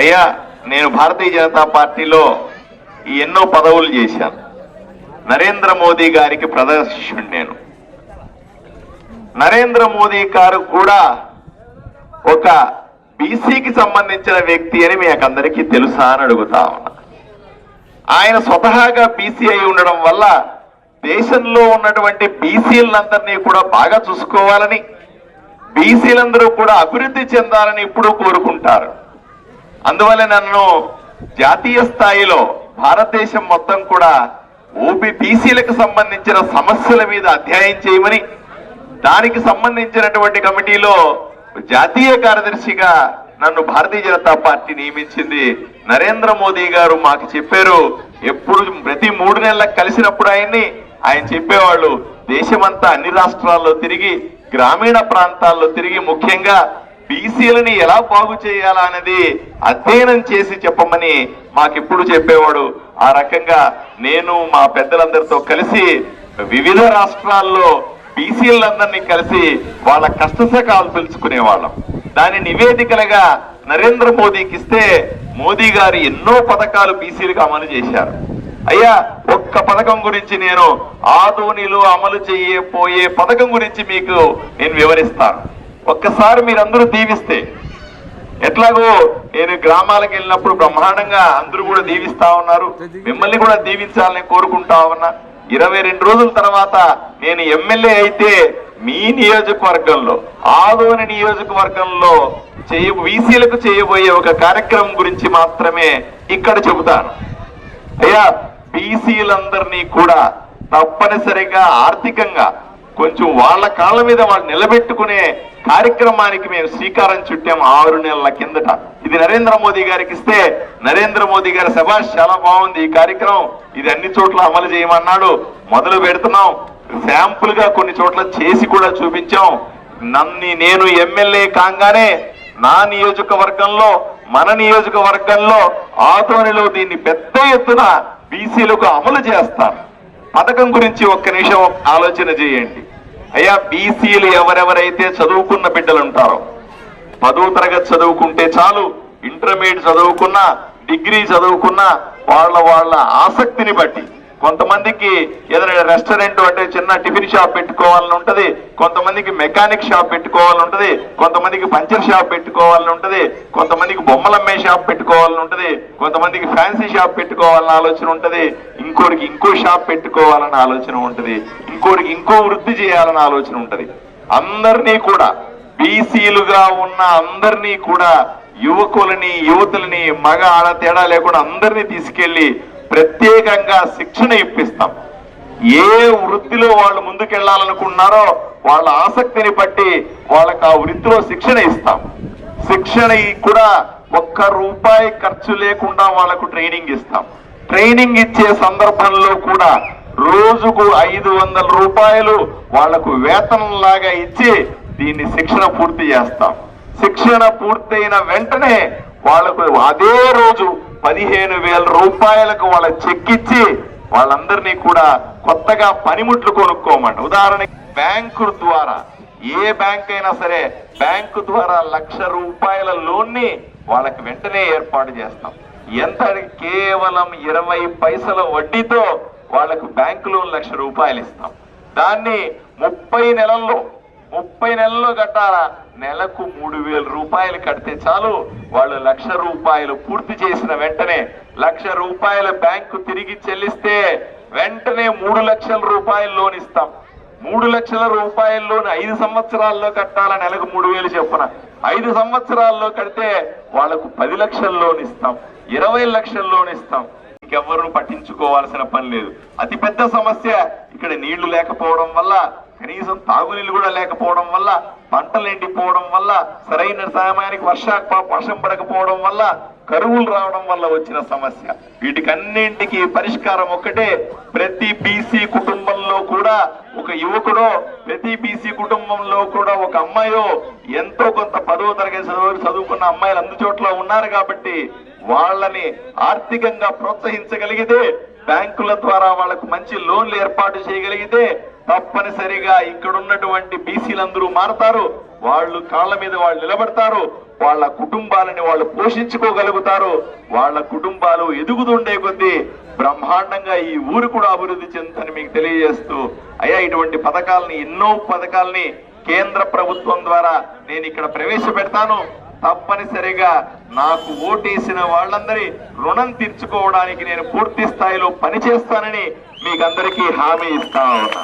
అయ్యా నేను భారతీయ జనతా పార్టీలో ఈ ఎన్నో పదవులు చేశాను. నరేంద్ర మోదీ గారికి ప్రదర్శిష్యుడు నేను. నరేంద్ర మోదీ గారు కూడా ఒక బీసీకి సంబంధించిన వ్యక్తి అని మీకు అందరికీ తెలుసా అని అడుగుతా ఉన్నా. ఆయన స్వతహాగా బీసీ అయి ఉండడం వల్ల దేశంలో ఉన్నటువంటి బీసీలందరినీ కూడా బాగా చూసుకోవాలని బీసీలందరూ కూడా అభివృద్ధి చెందాలని ఇప్పుడు కోరుకుంటారు. అందువల్ల నన్ను జాతీయ స్థాయిలో భారతదేశం మొత్తం కూడా ఓబీ సంబంధించిన సమస్యల మీద అధ్యయనం చేయమని దానికి సంబంధించినటువంటి కమిటీలో జాతీయ కార్యదర్శిగా నన్ను భారతీయ జనతా పార్టీ నియమించింది నరేంద్ర మోదీ గారు. మాకు చెప్పారు ఎప్పుడు ప్రతి మూడు నెలలకు కలిసినప్పుడు ఆయన్ని ఆయన చెప్పేవాళ్ళు దేశమంతా అన్ని రాష్ట్రాల్లో తిరిగి గ్రామీణ ప్రాంతాల్లో తిరిగి ముఖ్యంగా బీసీలని ఎలా బాగు చేయాలా అనేది అధ్యయనం చేసి చెప్పమని మాకెప్పుడు చెప్పేవాడు. ఆ రకంగా నేను మా పెద్దలందరితో కలిసి వివిధ రాష్ట్రాల్లో బీసీలందరినీ కలిసి వాళ్ళ కష్టసకాలు తెలుసుకునేవాళ్ళం. దాని నివేదికలుగా నరేంద్ర మోదీకి ఇస్తే మోదీ గారు ఎన్నో పథకాలు బీసీలకు అమలు చేశారు. అయ్యా ఒక్క పథకం గురించి నేను ఆధోనిలో అమలు చేయబోయే పథకం గురించి మీకు నేను వివరిస్తాను. ఒక్కసారి మీరందరూ దీవిస్తే ఎట్లాగో నేను గ్రామాలకు వెళ్ళినప్పుడు బ్రహ్మాండంగా అందరూ కూడా దీవిస్తా ఉన్నారు. మిమ్మల్ని కూడా దీవించాలని కోరుకుంటా ఉన్నా. ఇరవై రెండు రోజుల తర్వాత నేను ఎమ్మెల్యే అయితే మీ నియోజకవర్గంలో ఆదోని నియోజకవర్గంలో చేయ వీసీలకు చేయబోయే ఒక కార్యక్రమం గురించి మాత్రమే ఇక్కడ చెబుతాను. అయ్యా బీసీలందరినీ కూడా తప్పనిసరిగా ఆర్థికంగా కొంచెం వాళ్ళ కాళ్ళ మీద వాళ్ళు నిలబెట్టుకునే కార్యక్రమానికి మేము శ్రీకారం చుట్టాం ఆరు నెలల కిందట. ఇది నరేంద్ర మోదీ గారికి ఇస్తే నరేంద్ర మోదీ గారి సభాష్ చాలా బాగుంది. ఈ కార్యక్రమం ఇది అన్ని చోట్ల అమలు చేయమన్నాడు. మొదలు పెడుతున్నాం. శాంపుల్గా కొన్ని చోట్ల చేసి కూడా చూపించాం. నన్ను నేను ఎమ్మెల్యే కాగానే నా నియోజకవర్గంలో మన నియోజకవర్గంలో ఆధ్వర్యంలో దీన్ని పెద్ద ఎత్తున బీసీలకు అమలు చేస్తాను పథకం గురించి ఒక్క నిమిషం ఆలోచన చేయండి. అయ్యా బీసీలు ఎవరెవరైతే చదువుకున్న బిడ్డలు ఉంటారో పదో తరగతి చదువుకుంటే చాలు ఇంటర్మీడియట్ చదువుకున్నా డిగ్రీ చదువుకున్నా వాళ్ళ వాళ్ళ ఆసక్తిని బట్టి కొంతమందికి ఏదైనా రెస్టారెంట్ అంటే చిన్న టిఫిన్ షాప్ పెట్టుకోవాలని ఉంటుంది కొంతమందికి మెకానిక్ షాప్ పెట్టుకోవాలని ఉంటుంది కొంతమందికి పంచర్ షాప్ పెట్టుకోవాలని ఉంటుంది కొంతమందికి బొమ్మలమ్మే షాప్ పెట్టుకోవాలని ఉంటుంది కొంతమందికి ఫ్యాన్సీ షాప్ పెట్టుకోవాలని ఆలోచన ఉంటుంది ఇంకోరికి ఇంకో షాప్ పెట్టుకోవాలని ఆలోచన ఉంటుంది ఇంకోరికి ఇంకో వృద్ధి చేయాలని ఆలోచన ఉంటుంది. అందరినీ కూడా బీసీలుగా ఉన్న అందరినీ కూడా యువకులని యువతులని మగ ఆడ తేడా లేకుండా అందరినీ తీసుకెళ్ళి ప్రత్యేకంగా శిక్షణ ఇప్పిస్తాం. ఏ వృత్తిలో వాళ్ళు ముందుకెళ్ళాలనుకున్నారో వాళ్ళ ఆసక్తిని బట్టి వాళ్ళకి ఆ వృత్తిలో శిక్షణ ఇస్తాం. శిక్షణ కూడా ఒక్క రూపాయి ఖర్చు లేకుండా వాళ్ళకు ట్రైనింగ్ ఇస్తాం. ట్రైనింగ్ ఇచ్చే సందర్భంలో కూడా రోజుకు ఐదు వందల రూపాయలు వాళ్ళకు వేతనం లాగా ఇచ్చి దీన్ని శిక్షణ పూర్తి చేస్తాం. శిక్షణ పూర్తయిన వెంటనే వాళ్ళకు అదే రోజు పదిహేను వేల రూపాయలకు వాళ్ళ చెక్ ఇచ్చి వాళ్ళందరినీ కూడా కొత్తగా పనిముట్లు కొనుక్కోమంట. ఉదాహరణకి బ్యాంకు ద్వారా ఏ బ్యాంక్ అయినా సరే బ్యాంకు ద్వారా లక్ష రూపాయల లోన్ని వాళ్ళకి వెంటనే ఏర్పాటు చేస్తాం. ఎంత కేవలం ఇరవై పైసల వడ్డీతో వాళ్ళకు బ్యాంకు లోన్ లక్ష రూపాయలు ఇస్తాం. దాన్ని ముప్పై నెలల్లో ముప్పై నెలల్లో కట్టాలా? నెలకు మూడు వేల రూపాయలు కడితే చాలు. వాళ్ళు లక్ష రూపాయలు పూర్తి చేసిన వెంటనే లక్ష రూపాయల బ్యాంకు తిరిగి చెల్లిస్తే వెంటనే మూడు లక్షల రూపాయలు లోన్ ఇస్తాం. మూడు లక్షల రూపాయల్లోని ఐదు సంవత్సరాల్లో కట్టాల? నెలకు మూడు వేలు చెప్పున. ఐదు సంవత్సరాల్లో కడితే వాళ్ళకు పది లక్షల లోన్ ఇస్తాం. ఇరవై లక్షల లోన్ ఇస్తాం. ఇంకెవ్వరూ పట్టించుకోవాల్సిన పని లేదు. అతిపెద్ద సమస్య ఇక్కడ నీళ్ళు లేకపోవడం వల్ల కనీసం తాగునీళ్ళు కూడా లేకపోవడం వల్ల పంటలు ఎండిపోవడం వల్ల సరైన సమయానికి వర్ష వర్షం పడకపోవడం వల్ల కరువులు రావడం వల్ల వచ్చిన సమస్య. వీటికన్నింటికి పరిష్కారం ఒక్కటే ప్రతి బీసీ కుటుంబంలో కూడా ఒక యువకుడో ప్రతి బీసీ కుటుంబంలో కూడా ఒక అమ్మాయో ఎంతో కొంత పదవ తరగతి చదువు చదువుకున్న అమ్మాయిలు అందు చోట్ల ఉన్నారు కాబట్టి వాళ్ళని ఆర్థికంగా ప్రోత్సహించగలిగితే బ్యాంకుల ద్వారా వాళ్ళకు మంచి లోన్లు ఏర్పాటు చేయగలిగితే తప్పనిసరిగా ఇక్కడ ఉన్నటువంటి బీసీలందరూ మారతారు. వాళ్ళు కాళ్ళ మీద వాళ్ళు నిలబడతారు. వాళ్ళ కుటుంబాలని వాళ్ళు పోషించుకోగలుగుతారు. వాళ్ళ కుటుంబాలు ఎదుగుతుండే కొద్దీ బ్రహ్మాండంగా ఈ ఊరు కూడా అభివృద్ధి చెందుతుందని మీకు తెలియజేస్తూ అయ్యా ఇటువంటి పథకాలని ఎన్నో పథకాలని కేంద్ర ప్రభుత్వం ద్వారా నేను ఇక్కడ ప్రవేశపెడతాను. తప్పనిసరిగా నాకు ఓటేసిన వాళ్ళందరి రుణం తీర్చుకోవడానికి నేను పూర్తి స్థాయిలో పనిచేస్తానని మీకందరికీ హామీ ఇస్తా ఉన్నా